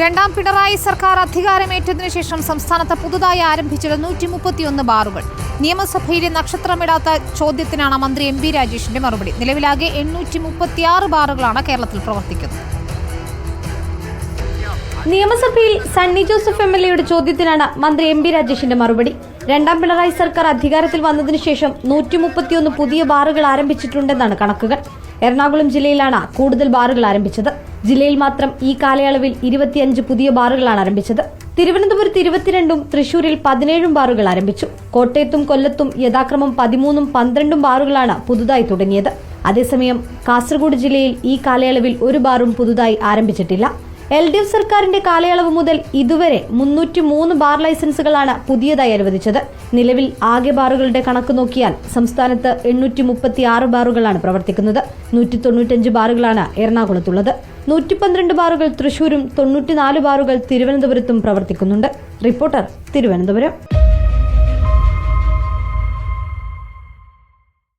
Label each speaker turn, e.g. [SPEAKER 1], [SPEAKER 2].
[SPEAKER 1] രണ്ടാം പിണറായി സർക്കാർ അധികാരമേറ്റതിനു ശേഷം സംസ്ഥാനത്ത് പുതുതായി ആരംഭിച്ചത് നൂറ്റി മുപ്പത്തിയൊന്ന് ബാറുകൾ. നിയമസഭയിലെ നക്ഷത്രമിടാത്ത ചോദ്യത്തിനാണ് മന്ത്രി എം പി രാജേഷിന്റെ മറുപടി. നിലവിലാകെ എണ്ണൂറ്റി മുപ്പത്തിയാറ് ബാറുകളാണ് കേരളത്തിൽ പ്രവർത്തിക്കുന്നത്.
[SPEAKER 2] നിയമസഭയിൽ സണ്ണി ജോസഫ് എം എൽ എയുടെ ചോദ്യത്തിനാണ് മന്ത്രി എം പി രാജേഷിന്റെ മറുപടി. രണ്ടാം പിണറായി സർക്കാർ അധികാരത്തിൽ വന്നതിനു ശേഷം നൂറ്റി മുപ്പത്തിയൊന്ന് പുതിയ ബാറുകൾ ആരംഭിച്ചിട്ടുണ്ടെന്നാണ് കണക്കുകൾ. എറണാകുളം ജില്ലയിലാണ് കൂടുതൽ ബാറുകൾ ആരംഭിച്ചത്. ജില്ലയിൽ മാത്രം ഈ കാലയളവിൽ ഇരുപത്തിയഞ്ച് പുതിയ ബാറുകളാണ് ആരംഭിച്ചത്. തിരുവനന്തപുരത്ത് ഇരുപത്തിരണ്ടും തൃശൂരിൽ പതിനേഴും ബാറുകൾ ആരംഭിച്ചു. കോട്ടയത്തും കൊല്ലത്തും യഥാക്രമം പതിമൂന്നും പന്ത്രണ്ടും ബാറുകളാണ് പുതുതായി തുടങ്ങിയത്. അതേസമയം കാസർഗോഡ് ജില്ലയിൽ ഈ കാലയളവിൽ ഒരു ബാറും പുതുതായി ആരംഭിച്ചിട്ടില്ല. എൽ ഡി എഫ് സർക്കാരിന്റെ കാലയളവ് മുതൽ ഇതുവരെ മുന്നൂറ്റി മൂന്ന് ബാർ ലൈസൻസുകളാണ് പുതിയതായി അനുവദിച്ചത്. നിലവിൽ ആകെ ബാറുകളുടെ കണക്ക് നോക്കിയാൽ സംസ്ഥാനത്ത് എണ്ണൂറ്റി മുപ്പത്തി ആറ് ബാറുകളാണ് പ്രവർത്തിക്കുന്നത്. നൂറ്റി തൊണ്ണൂറ്റഞ്ച് ബാറുകളാണ് എറണാകുളത്തുള്ളത്. നൂറ്റി പന്ത്രണ്ട് ബാറുകൾ തൃശൂരും തൊണ്ണൂറ്റിനാല് ബാറുകൾ തിരുവനന്തപുരത്തും പ്രവർത്തിക്കുന്നുണ്ട്. റിപ്പോർട്ടർ തിരുവനന്തപുരം.